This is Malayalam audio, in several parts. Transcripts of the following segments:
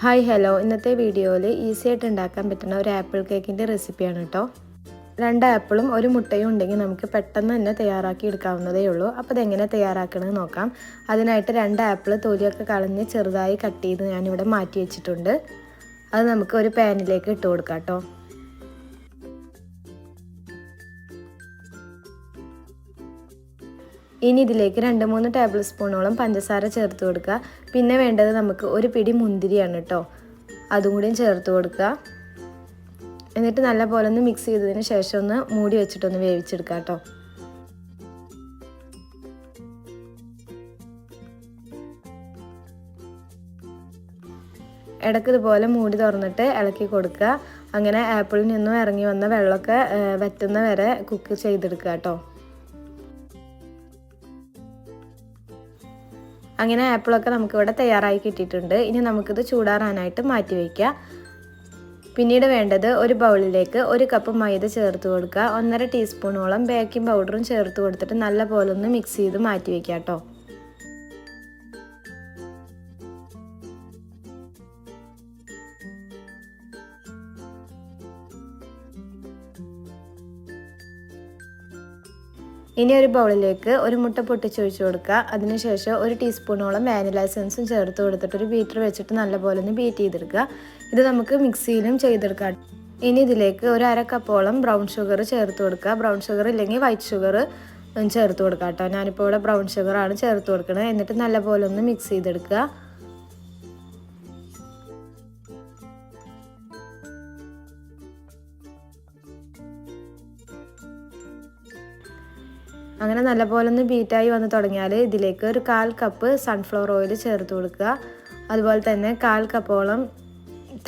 Hi hello. ഇന്നത്തെ വീഡിയോയിൽ ഈസി ആയിട്ട് ഉണ്ടാക്കാൻ പറ്റുന്ന ഒരു ആപ്പിൾ കേക്കിന്റെ റെസിപ്പിയാണ് കേട്ടോ. രണ്ട് ആപ്പിളും ഒരു മുട്ടയും ഉണ്ടെങ്കിൽ നമുക്ക് പെട്ടെന്ന് തന്നെ തയ്യാറാക്കി എടുക്കാവുന്നതേ ഉള്ളൂ. അപ്പോൾ അതെങ്ങനെ തയ്യാറാക്കണമെന്ന് നോക്കാം. അതിനായിട്ട് രണ്ട് ആപ്പിൾ തൊലിയൊക്കെ കളഞ്ഞ് ചെറുതായി കട്ട് ചെയ്ത് ഞാനിവിടെ മാറ്റി വെച്ചിട്ടുണ്ട്. അത് നമുക്ക് ഒരു പാനിലേക്ക് ഇട്ട് കൊടുക്കാം കേട്ടോ. ഇനി ഇതിലേക്ക് രണ്ട് മൂന്ന് ടേബിൾ സ്പൂണോളം പഞ്ചസാര ചേർത്ത് കൊടുക്കുക. പിന്നെ വേണ്ടത് നമുക്ക് ഒരു പിടി മുന്തിരിയാണ് കേട്ടോ അതും കൂടിയും ചേർത്ത് കൊടുക്കുക. എന്നിട്ട് നല്ല പോലെ ഒന്ന് മിക്സ് ചെയ്തതിന് ശേഷം ഒന്ന് മൂടി വെച്ചിട്ടൊന്ന് വേവിച്ചെടുക്കുക കേട്ടോ ഇടയ്ക്ക് ഇതുപോലെ മൂടി തുറന്നിട്ട് ഇളക്കി കൊടുക്കുക. അങ്ങനെ ആപ്പിളിൽ നിന്നും ഇറങ്ങി വന്ന വെള്ളമൊക്കെ വറ്റുന്ന വരെ കുക്ക് ചെയ്തെടുക്കുക കേട്ടോ അങ്ങനെ ആപ്പിളൊക്കെ നമുക്കിവിടെ തയ്യാറായി കിട്ടിയിട്ടുണ്ട്. ഇനി നമുക്കിത് ചൂടാറാനായിട്ട് മാറ്റി വയ്ക്കുക പിന്നീട് വേണ്ടത് ഒരു ബൗളിലേക്ക് ഒരു കപ്പ് മൈദ ചേർത്ത് കൊടുക്കുക. ഒന്നര ടീസ്പൂണോളം ബേക്കിംഗ് പൗഡറും ചേർത്ത് കൊടുത്തിട്ട് നല്ല പോലെ ഒന്ന് മിക്സ് ചെയ്ത് മാറ്റി വയ്ക്കുക കേട്ടോ. ഇനി ഒരു ബൗളിലേക്ക് ഒരു മുട്ട പൊട്ടിച്ചൊഴിച്ച് കൊടുക്കുക. അതിനുശേഷം ഒരു ടീസ്പൂണോളം വാനില എസൻസും ചേർത്ത് കൊടുത്തിട്ട് ഒരു ബീറ്റർ വെച്ചിട്ട് നല്ലപോലെ ഒന്ന് ബീറ്റ് ചെയ്തെടുക്കുക. ഇത് നമുക്ക് മിക്സിയിലും ചെയ്തെടുക്കാം. ഇനി ഇതിലേക്ക് ഒരു അര കപ്പോളം ബ്രൗൺ ഷുഗർ ചേർത്ത് കൊടുക്കുക. ബ്രൗൺ ഷുഗർ ഇല്ലെങ്കിൽ വൈറ്റ് ഷുഗർ ചേർത്ത് കൊടുക്കാം കേട്ടോ. ഞാനിപ്പോൾ ഇവിടെ ബ്രൗൺ ഷുഗറാണ് ചേർത്ത് കൊടുക്കുന്നത് എന്നിട്ട് നല്ലപോലെ ഒന്ന് മിക്സ് ചെയ്തെടുക്കുക. അങ്ങനെ നല്ലപോലെ ഒന്ന് ബീറ്റായി വന്ന് തുടങ്ങിയാൽ ഇതിലേക്ക് ഒരു കാൽ കപ്പ് സൺഫ്ലവർ ഓയിൽ ചേർത്ത് കൊടുക്കുക. അതുപോലെ തന്നെ കാൽ കപ്പോളം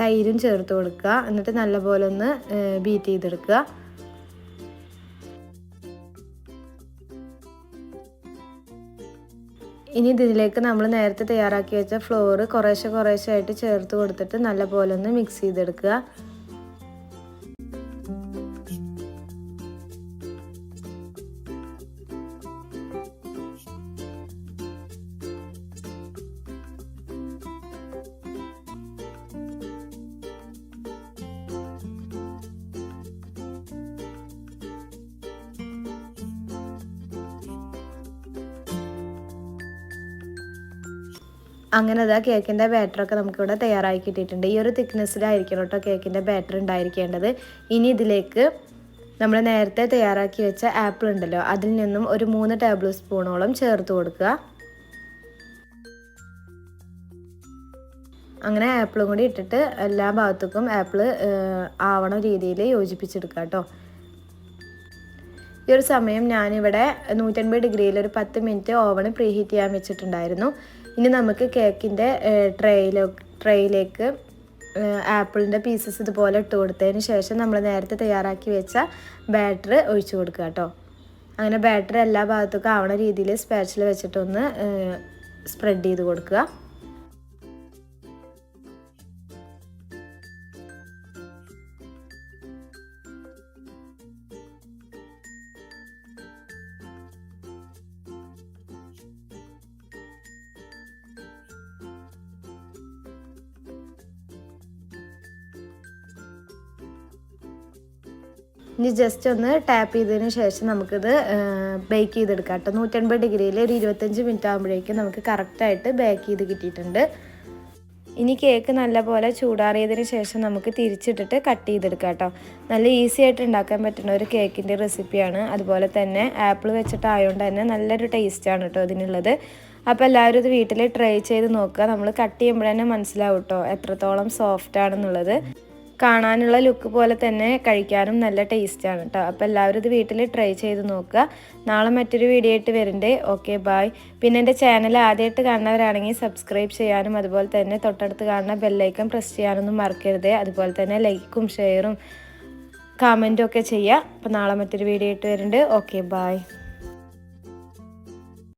തൈരും ചേർത്ത് കൊടുക്കുക. എന്നിട്ട് നല്ലപോലെ ഒന്ന് ബീറ്റ് ചെയ്തെടുക്കുക. ഇനി ഇതിലേക്ക് നമ്മൾ നേരത്തെ തയ്യാറാക്കി വെച്ച ഫ്ലോർ കുറേശ്ശെ കുറേശ്ശെ ആയിട്ട് ചേർത്ത് കൊടുത്തിട്ട് നല്ലപോലെ ഒന്ന് മിക്സ് ചെയ്തെടുക്കുക. അങ്ങനെ അതാ കേക്കിന്റെ ബാറ്ററൊക്കെ നമുക്കിവിടെ തയ്യാറാക്കി കിട്ടിയിട്ടുണ്ട്. ഈ ഒരു തിക്നെസ്സിലായിരിക്കണം കേട്ടോ കേക്കിന്റെ ബാറ്റർ ഉണ്ടായിരിക്കേണ്ടത്. ഇനി ഇതിലേക്ക് നമ്മൾ നേരത്തെ തയ്യാറാക്കി വെച്ച ആപ്പിൾ ഉണ്ടല്ലോ അതിൽ നിന്നും ഒരു മൂന്ന് ടേബിൾ സ്പൂണോളം ചേർത്ത് കൊടുക്കുക. അങ്ങനെ ആപ്പിളും കൂടി ഇട്ടിട്ട് എല്ലാ ഭാഗത്തേക്കും ആപ്പിൾ ആവണ രീതിയിൽ യോജിപ്പിച്ചെടുക്കുക കേട്ടോ. ഈ ഒരു സമയം ഞാനിവിടെ നൂറ്റൻപത് ഡിഗ്രിയിൽ ഒരു പത്ത് മിനിറ്റ് ഓവൺ പ്രീഹീറ്റ് ചെയ്യാൻ വെച്ചിട്ടുണ്ടായിരുന്നു. ഇനി നമുക്ക് കേക്കിന്റെ ട്രേയിലോ ട്രേയിലേക്ക് ആപ്പിളിന്റെ പീസസ് ഇതുപോലെ ഇട്ട് കൊടുത്തതിന് ശേഷം നമ്മൾ നേരത്തെ തയ്യാറാക്കി വെച്ച ബാറ്റർ ഒഴിച്ചു കൊടുക്കുക കേട്ടോ. അങ്ങനെ ബാറ്റർ എല്ലാ ഭാഗത്തേക്കും ആവണ രീതിയിൽ സ്പാച്ചിൽ വെച്ചിട്ടൊന്ന് സ്പ്രെഡ് ചെയ്ത് കൊടുക്കുക. ഇനി ജസ്റ്റ് ഒന്ന് ടാപ്പ് ചെയ്തതിന് ശേഷം നമുക്കിത് ബേക്ക് ചെയ്തെടുക്കാം കേട്ടോ. നൂറ്റൻപത് ഡിഗ്രിയിൽ ഒരു ഇരുപത്തഞ്ച് മിനിറ്റ് ആകുമ്പോഴേക്കും നമുക്ക് കറക്റ്റായിട്ട് ബേക്ക് ചെയ്ത് കിട്ടിയിട്ടുണ്ട്. ഇനി കേക്ക് നല്ലപോലെ ചൂടാറിയതിന് ശേഷം നമുക്ക് തിരിച്ചിട്ടിട്ട് കട്ട് ചെയ്തെടുക്കാം കേട്ടോ. നല്ല ഈസി ആയിട്ട് ഉണ്ടാക്കാൻ പറ്റുന്ന ഒരു കേക്കിന്റെ റെസിപ്പിയാണ് അതുപോലെ തന്നെ ആപ്പിൾ വെച്ചിട്ടായതുകൊണ്ട് തന്നെ നല്ലൊരു ടേസ്റ്റാണ് കേട്ടോ ഇതിനുള്ളത്. അപ്പോൾ എല്ലാവരും ഇത് വീട്ടിൽ ട്രൈ ചെയ്ത് നോക്കുക. നമ്മൾ കട്ട് ചെയ്യുമ്പോൾ തന്നെ മനസ്സിലാവും കേട്ടോ എത്രത്തോളം സോഫ്റ്റ് ആണെന്നുള്ളത്. കാണാനുള്ള ലുക്ക് പോലെ തന്നെ കഴിക്കാനും നല്ല ടേസ്റ്റാണ് കേട്ടോ. അപ്പോൾ എല്ലാവരും ഇത് വീട്ടിൽ ട്രൈ ചെയ്ത് നോക്കുക. നാളെ മറ്റൊരു വീഡിയോ ആയിട്ട് വരണ്ടേ. ഓക്കെ ബായ് പിന്നെ എന്റെ ചാനൽ ആദ്യമായിട്ട് കാണുന്നവരാണെങ്കിൽ സബ്സ്ക്രൈബ് ചെയ്യാനും അതുപോലെ തന്നെ തൊട്ടടുത്ത് കാണുന്ന ബെല്ലൈക്കൺ പ്രസ് ചെയ്യാനൊന്നും മറക്കരുത്. അതുപോലെ തന്നെ ലൈക്കും ഷെയറും കമന്റും ഒക്കെ ചെയ്യുക. അപ്പോൾ നാളെ മറ്റൊരു വീഡിയോ ആയിട്ട് വരുന്നുണ്ട് ഓക്കെ ബായ്